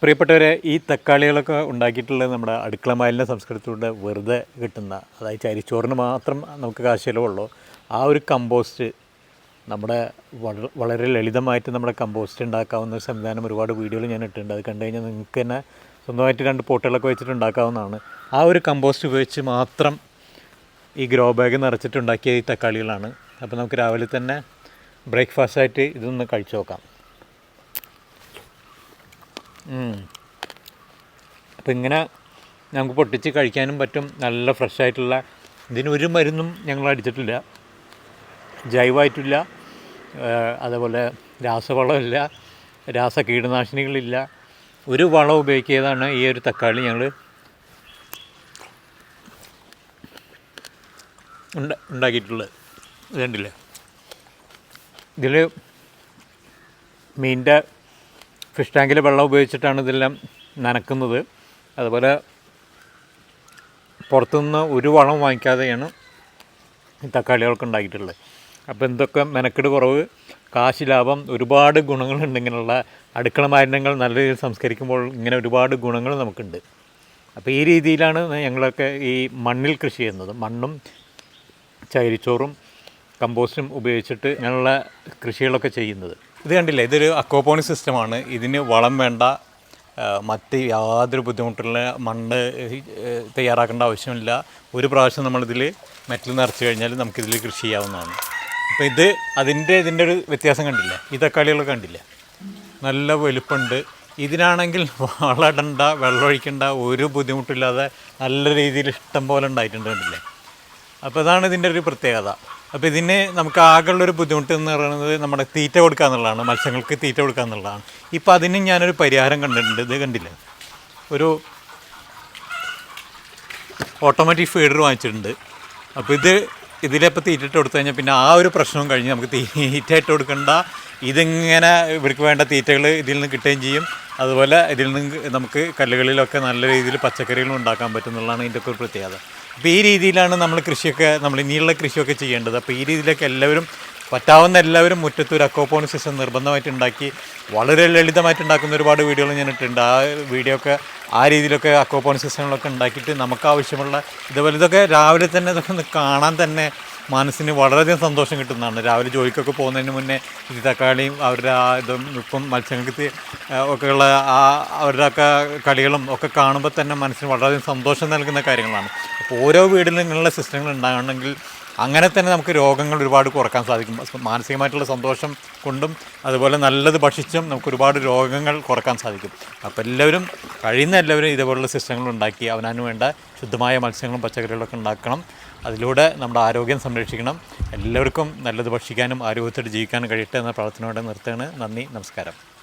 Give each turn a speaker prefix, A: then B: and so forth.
A: പ്രിയപ്പെട്ടവരെ ഈ തക്കാളികളൊക്കെ ഉണ്ടാക്കിയിട്ടുള്ളത് നമ്മുടെ അടുക്കള മാലിന്യ സംസ്കൃതത്തിലൂടെ വെറുതെ കിട്ടുന്ന അതായത് ചരിച്ചോറിന് മാത്രം നമുക്ക് കാശ് ചിലവുള്ളൂ ആ ഒരു കമ്പോസ്റ്റ് നമ്മുടെ വളരെ ലളിതമായിട്ട് നമ്മുടെ കമ്പോസ്റ്റ് ഉണ്ടാക്കാവുന്ന ഒരു സംവിധാനം ഒരുപാട് വീഡിയോകൾ ഞാൻ ഇട്ടിട്ടുണ്ട്. അത് കണ്ടു കഴിഞ്ഞാൽ നിങ്ങൾക്ക് തന്നെ സ്വന്തമായിട്ട് രണ്ട് പോട്ടുകളൊക്കെ വെച്ചിട്ട് ഉണ്ടാക്കാവുന്നതാണ്. ആ ഒരു കമ്പോസ്റ്റ് ഉപയോഗിച്ച് മാത്രം ഈ ഗ്രോ ബാഗ് നിറച്ചിട്ടുണ്ടാക്കിയ ഈ തക്കാളികളാണ്. അപ്പോൾ നമുക്ക് രാവിലെ തന്നെ ബ്രേക്ക്ഫാസ്റ്റായിട്ട് ഇതൊന്ന് കഴിച്ചു നോക്കാം. അപ്പോൾ ഇങ്ങനെ നമുക്ക് പൊട്ടിച്ച് കഴിക്കാനും പറ്റും. നല്ല ഫ്രഷ് ആയിട്ടുള്ള ഇതിന് ഒരു മരുന്നും ഞങ്ങൾ അടിച്ചിട്ടില്ല. ജൈവമായിട്ടില്ല. അതേപോലെ രാസവളമില്ല. രാസ കീടനാശിനികളില്ല ഒരു വളം ഉപയോഗിക്കിയതാണ് ഈ ഒരു തക്കാളി ഞങ്ങൾ ഉണ്ട ഉണ്ടാക്കിയിട്ടുള്ളത്. ഇതുണ്ടല്ലേ ഇതിൽ മീനിന്റെ ഫിഷ് ടാങ്കിലെ വെള്ളം ഉപയോഗിച്ചിട്ടാണ് ഇതെല്ലാം നനക്കുന്നത്. അതുപോലെ പുറത്തുനിന്ന് ഒരു വളം വാങ്ങിക്കാതെയാണ് ഈ തക്കാളികൾക്ക് ഉണ്ടാക്കിയിട്ടുള്ളത്. അപ്പോൾ എന്തൊക്കെ മെനക്കെട് കുറവ് കാശ് ലാഭം ഒരുപാട് ഗുണങ്ങളുണ്ട് ഇങ്ങനെയുള്ള അടുക്കള മാലിന്യങ്ങൾ നല്ല രീതിയിൽ സംസ്കരിക്കുമ്പോൾ ഇങ്ങനെ ഒരുപാട് ഗുണങ്ങൾ നമുക്കുണ്ട്. അപ്പോൾ ഈ രീതിയിലാണ് ഞങ്ങളൊക്കെ ഈ മണ്ണിൽ കൃഷി ചെയ്യുന്നത്. മണ്ണും ചകിരിച്ചോറും കമ്പോസ്റ്റും ഉപയോഗിച്ചിട്ട് ഇങ്ങനെയുള്ള കൃഷികളൊക്കെ ചെയ്യുന്നത്. ഇത് കണ്ടില്ലേ? ഇതൊരു അക്കോപോണിക് സിസ്റ്റമാണ്. ഇതിന് വളം വേണ്ട മറ്റ് യാതൊരു ബുദ്ധിമുട്ടുള്ള മണ്ണ് തയ്യാറാക്കേണ്ട ആവശ്യമില്ല. ഒരു പ്രാവശ്യം നമ്മളിതിൽ മെറ്റൽ നിറച്ച് കഴിഞ്ഞാൽ നമുക്കിതിൽ കൃഷി ചെയ്യാവുന്നതാണ്. അപ്പോൾ ഇത് അതിന്റെ ഇതിന്റെ ഒരു വ്യത്യാസം കണ്ടില്ല? ഈ തക്കാളികളൊക്കെ കണ്ടില്ല? നല്ല വലുപ്പമുണ്ട് ഇതിനാണെങ്കിൽ വളടണ്ട വെള്ളമൊഴിക്കേണ്ട ഒരു ബുദ്ധിമുട്ടില്ലാതെ നല്ല രീതിയിൽ ഇഷ്ടം പോലെ ഉണ്ടായിട്ടുണ്ട് കണ്ടില്ലേ? അപ്പോൾ ഇതാണ് ഇതിന്റെ ഒരു പ്രത്യേകത. അപ്പോൾ ഇതിന് നമുക്ക് ആകെയുള്ളൊരു ബുദ്ധിമുട്ട് എന്ന് പറയുന്നത് നമ്മുടെ തീറ്റ കൊടുക്കുക എന്നുള്ളതാണ് മത്സ്യങ്ങൾക്ക് തീറ്റ കൊടുക്കുക എന്നുള്ളതാണ്. ഇപ്പോൾ അതിന് ഞാനൊരു പരിഹാരം കണ്ടിട്ടുണ്ട്. ഇത് കണ്ടില്ല? ഒരു ഓട്ടോമാറ്റിക് ഫീഡർ വാങ്ങിച്ചിട്ടുണ്ട്. അപ്പോൾ ഇത് ഇതിലിപ്പോൾ തീറ്റിട്ട് കൊടുത്തു കഴിഞ്ഞാൽ പിന്നെ ആ ഒരു പ്രശ്നവും കഴിഞ്ഞ് നമുക്ക് തീറ്റയിട്ട് കൊടുക്കേണ്ട. ഇതിങ്ങനെ ഇവർക്ക് വേണ്ട തീറ്റകൾ ഇതിൽ നിന്ന് കിട്ടുകയും ചെയ്യും. അതുപോലെ ഇതിൽ നിന്ന് നമുക്ക് കല്ലുകളിലൊക്കെ നല്ല രീതിയിൽ പച്ചക്കറികളും ഉണ്ടാക്കാൻ പറ്റും എന്നുള്ളതാണ് ഇതിന്റെ ഒക്കെ ഒരു പ്രത്യേകത. അപ്പോൾ ഈ രീതിയിലാണ് നമ്മൾ കൃഷിയൊക്കെ നമ്മൾ ഇനിയുള്ള കൃഷിയൊക്കെ ചെയ്യേണ്ടത്. അപ്പോൾ ഈ രീതിയിലൊക്കെ എല്ലാവരും പറ്റാവുന്ന എല്ലാവരും മുറ്റത്ത് ഒരു അക്കോപോണിക് സിസ്റ്റം നിർബന്ധമായിട്ട് ഉണ്ടാക്കി വളരെ ലളിതമായിട്ട് ഉണ്ടാക്കുന്ന ഒരുപാട് വീഡിയോകൾ ഞാൻ ഇട്ടിട്ടുണ്ട്. ആ വീഡിയോ ഒക്കെ ആ രീതിയിലൊക്കെ അക്കോപോണിക് സിസ്റ്റങ്ങളൊക്കെ ഉണ്ടാക്കിയിട്ട് നമുക്ക് ആവശ്യമുള്ള ഇതുപോലെ ഇതൊക്കെ രാവിലെ തന്നെ ഇതൊക്കെ കാണാൻ തന്നെ മനസ്സിന് വളരെയധികം സന്തോഷം കിട്ടുന്നതാണ്. രാവിലെ ജോലിക്കൊക്കെ പോകുന്നതിന് മുന്നേ ഈ തക്കാളിയും അവരുടെ ആ ഇതും ഇപ്പം മത്സ്യങ്ങൾക്ക് ഒക്കെയുള്ള ആ അവരുടെ ഒക്കെ കളികളും ഒക്കെ കാണുമ്പോൾ തന്നെ മനസ്സിന് വളരെയധികം സന്തോഷം നൽകുന്ന കാര്യങ്ങളാണ്. അപ്പോൾ ഓരോ വീടിലും ഇങ്ങനെയുള്ള സിസ്റ്റങ്ങൾ ഉണ്ടാകണമെങ്കിൽ അങ്ങനെ തന്നെ നമുക്ക് രോഗങ്ങൾ ഒരുപാട് കുറയ്ക്കാൻ സാധിക്കും. മാനസികമായിട്ടുള്ള സന്തോഷം കൊണ്ടും അതുപോലെ നല്ലത് ഭക്ഷിച്ചും നമുക്ക് ഒരുപാട് രോഗങ്ങൾ കുറയ്ക്കാൻ സാധിക്കും. അപ്പോൾ എല്ലാവരും കഴിയുന്ന എല്ലാവരും ഇതുപോലുള്ള സിസ്റ്റങ്ങൾ ഉണ്ടാക്കി അവനു വേണ്ട ശുദ്ധമായ മത്സ്യങ്ങളും പച്ചക്കറികളൊക്കെ ഉണ്ടാക്കണം. അതിലൂടെ നമ്മുടെ ആരോഗ്യം സംരക്ഷിക്കണം. എല്ലാവർക്കും നല്ലത് ഭക്ഷിക്കാനും ആരോഗ്യത്തോടെ ജീവിക്കാനും കഴിയട്ടെ എന്ന പ്രാർത്ഥനയോടെ നിർത്തുകയാണ്. നന്ദി നമസ്കാരം.